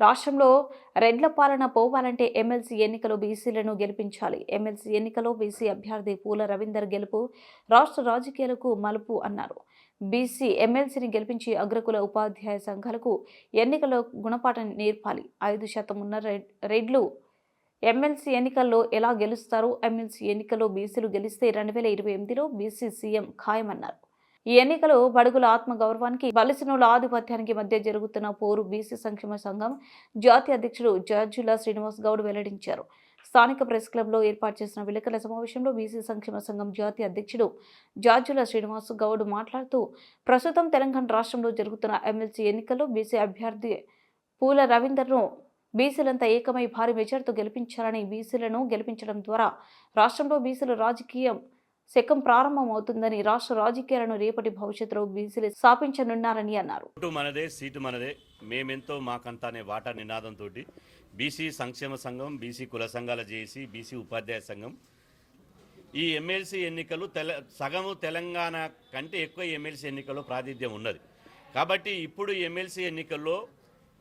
రాష్ట్రంలో రెడ్ల పాలన పోవాలంటే ఎమ్మెల్సీ ఎన్నికలో బీసీలను గెలిపించాలి. ఎమ్మెల్సీ ఎన్నికలో బీసీ అభ్యర్థి పూల రవీందర్ గెలుపు రాష్ట్ర రాజకీయాలకు మలుపు అన్నారు. బీసీ ఎమ్మెల్సీని గెలిపించి అగ్రకుల ఉపాధ్యాయ సంఘాలకు ఎన్నికల్లో గుణపాఠం నేర్పాలి. ఐదు శాతం ఉన్న రెడ్- రెడ్లు ఎమ్మెల్సీ ఎన్నికల్లో ఎలా గెలుస్తారు? ఎమ్మెల్సీ ఎన్నికల్లో బీసీలు గెలిస్తే రెండు వేల ఇరవై ఎనిమిదిలో బీసీ సీఎం ఖాయమన్నారు. ఈ ఎన్నికలు బడుగుల ఆత్మగౌరవానికి బలిసినుల ఆధిపత్యానికి మధ్య జరుగుతున్న పోరు బీసీ సంక్షేమ సంఘం జాతీయ అధ్యక్షుడు జార్జుల శ్రీనివాస్ గౌడ్ వెల్లడించారు. స్థానిక ప్రెస్ క్లబ్లో ఏర్పాటు చేసిన విలేకరుల సమావేశంలో బీసీ సంక్షేమ సంఘం జాతీయ అధ్యక్షుడు జార్జుల శ్రీనివాస్ గౌడ్ మాట్లాడుతూ ప్రస్తుతం తెలంగాణ రాష్ట్రంలో జరుగుతున్న ఎమ్మెల్సీ ఎన్నికల్లో బీసీ అభ్యర్థి పూల రవీందర్ను బీసీలంతా ఏకమై భారీ మెజార్టీతో గెలిపించాలని బీసీలను గెలిపించడం ద్వారా రాష్ట్రంలో బీసీల రాజకీయం శకం ప్రారంభమవుతుందని రాష్ట్ర రాజకీయాలను రేపటి భవిష్యత్తులో బీసీలు స్థాపించనున్నారని అన్నారు. మనదే సీటు మనదే మేమెంతో మాకంతా అనే వాటా నినాదంతో బీసీ సంక్షేమ సంఘం బీసీ కుల సంఘాల జేసి బీసీ ఉపాధ్యాయ సంఘం ఈ ఎమ్మెల్సీ ఎన్నికలు తెల సగము తెలంగాణ కంటే ఎక్కువ ఎమ్మెల్సీ ఎన్నికల్లో ప్రాతినిధ్యం ఉన్నది. కాబట్టి ఇప్పుడు ఎమ్మెల్సీ ఎన్నికల్లో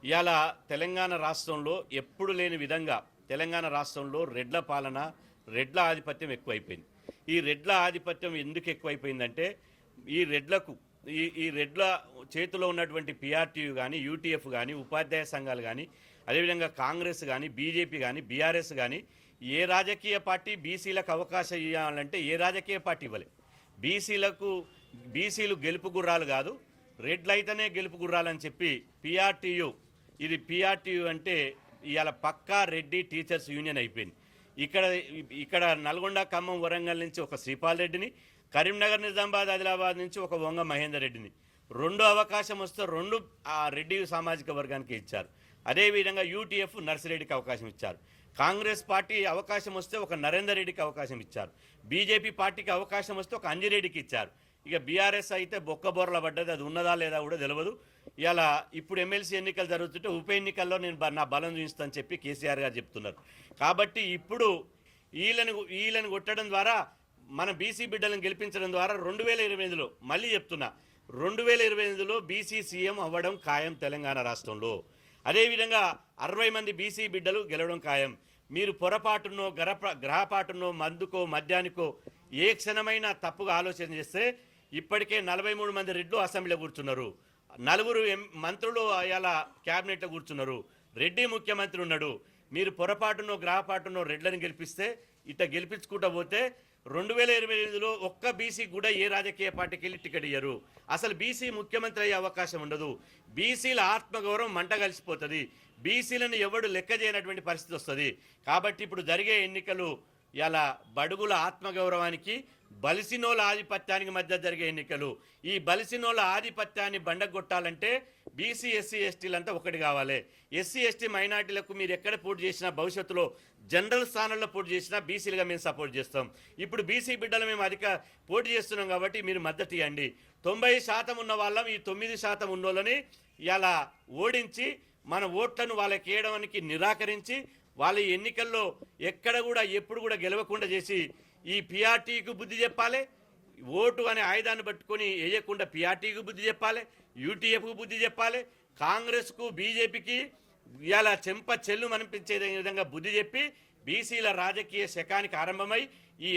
ఇవాళ తెలంగాణ రాష్ట్రంలో ఎప్పుడు లేని విధంగా తెలంగాణ రాష్ట్రంలో రెడ్ల పాలన రెడ్ల ఆధిపత్యం ఎక్కువైపోయింది. ఈ రెడ్ల ఆధిపత్యం ఎందుకు ఎక్కువైపోయిందంటే ఈ రెడ్లకు ఈ ఈ రెడ్ల చేతిలో ఉన్నటువంటి పిఆర్టీయు కానీ యూటీఎఫ్ కానీ ఉపాధ్యాయ సంఘాలు కానీ అదేవిధంగా కాంగ్రెస్ కానీ బీజేపీ కానీ బీఆర్ఎస్ కానీ ఏ రాజకీయ పార్టీ బీసీలకు అవకాశం ఇవ్వాలంటే ఏ రాజకీయ పార్టీ ఇవ్వలేదు బీసీలకు బీసీలు గెలుపు గుర్రాలు కాదు రెడ్లు అయితేనే గెలుపు గుర్రాలని చెప్పి పిఆర్టీయు ఇది పిఆర్టీయు అంటే ఇవాళ పక్కా రెడ్డి టీచర్స్ యూనియన్ అయిపోయింది. ఇక్కడ ఇక్కడ నల్గొండ ఖమ్మం వరంగల్ నుంచి ఒక శ్రీపాల్ రెడ్డిని కరీంనగర్ నిజామాబాద్ ఆదిలాబాద్ నుంచి ఒక వంగ మహేందర్ రెడ్డిని. రెండు అవకాశం వస్తే రెండు ఆ రెడ్డి సామాజిక వర్గానికి ఇచ్చారు. అదేవిధంగా యూటీఎఫ్ నర్సిరెడ్డికి అవకాశం ఇచ్చారు. కాంగ్రెస్ పార్టీ అవకాశం వస్తే ఒక నరేందర్ రెడ్డికి అవకాశం ఇచ్చారు. బీజేపీ పార్టీకి అవకాశం వస్తే ఒక అంజిరెడ్డికి ఇచ్చారు. ఇక బీఆర్ఎస్ అయితే బొక్కబోర్ల పడ్డది అది ఉన్నదా లేదా కూడా తెలియదు ఇలా ఇప్పుడు ఎమ్మెల్సీ ఎన్నికలు జరుగుతుంటే ఉప ఎన్నికల్లో నేను నా బలం చూపిస్తానని చెప్పి కేసీఆర్ గారు చెప్తున్నారు. కాబట్టి ఇప్పుడు వీళ్ళని వీళ్ళని కొట్టడం ద్వారా మన బీసీ బిడ్డలను గెలిపించడం ద్వారా రెండు వేల ఇరవై ఎనిమిదిలో మళ్ళీ చెప్తున్నా రెండు వేల ఇరవై ఎనిమిదిలో బీసీ సీఎం అవ్వడం ఖాయం తెలంగాణ రాష్ట్రంలో. అదేవిధంగా అరవై మంది బీసీ బిడ్డలు గెలవడం ఖాయం. మీరు పొరపాటునో గ్రహ గ్రహపాటునో మందుకో మద్యానికో ఏ క్షణమైనా తప్పుగా ఆలోచన చేస్తే ఇప్పటికే నలభై మూడు మంది రెడ్లు అసెంబ్లీలో కూర్చున్నారు. నలుగురు మంత్రులు అలా క్యాబినెట్లో కూర్చున్నారు. రెడ్డి ముఖ్యమంత్రి ఉన్నాడు. మీరు పొరపాటునో గ్రహపాటునో రెడ్లను గెలిపిస్తే ఇట్లా గెలిపించుకుంటా పోతే రెండు వేల ఇరవై ఎనిమిదిలో ఒక్క బీసీ కూడా ఏ రాజకీయ పార్టీకి వెళ్ళి టికెట్ ఇయ్యరు. అసలు బీసీ ముఖ్యమంత్రి అయ్యే అవకాశం ఉండదు. బీసీల ఆత్మగౌరవం మంట కలిసిపోతుంది. బీసీలను ఎవడు లెక్క చేయనటువంటి పరిస్థితి వస్తుంది. కాబట్టి ఇప్పుడు జరిగే ఎన్నికలు ఇలా బడుగుల ఆత్మగౌరవానికి బలిసినోల ఆధిపత్యానికి మధ్య జరిగే ఎన్నికలు. ఈ బలిసినోల ఆధిపత్యాన్ని బండగొట్టాలంటే బీసీ ఎస్సీ ఎస్టీలంతా ఒకటి కావాలి. ఎస్సీ ఎస్టీ మైనార్టీలకు మీరు ఎక్కడ పోటీ చేసినా భవిష్యత్తులో జనరల్ స్థానంలో పోటీ చేసినా బీసీలుగా మేము సపోర్ట్ చేస్తాం. ఇప్పుడు బీసీ బిడ్డలు మేము అధిక పోటీ చేస్తున్నాం కాబట్టి మీరు మద్దతు ఇవ్వండి. తొంభై శాతం ఉన్న వాళ్ళం ఈ తొమ్మిది శాతం ఉన్నోళ్ళని ఇలా ఓడించి మన ఓట్లను వాళ్ళకి వేయడానికి నిరాకరించి వాళ్ళ ఎన్నికల్లో ఎక్కడ కూడా ఎప్పుడు కూడా గెలవకుండా చేసి ఈ పిఆర్టీకి బుద్ధి చెప్పాలి? ఓటు అనే ఆయుధాన్ని పట్టుకొని వేయకుండా పిఆర్టీకి బుద్ధి చెప్పాలి? యూటీఎఫ్కు బుద్ధి చెప్పాలి? కాంగ్రెస్కు బీజేపీకి ఇలా చెంప చెల్లు అనిపించే విధంగా బుద్ధి చెప్పి బీసీల రాజకీయ శకానికి ఆరంభమై ఈ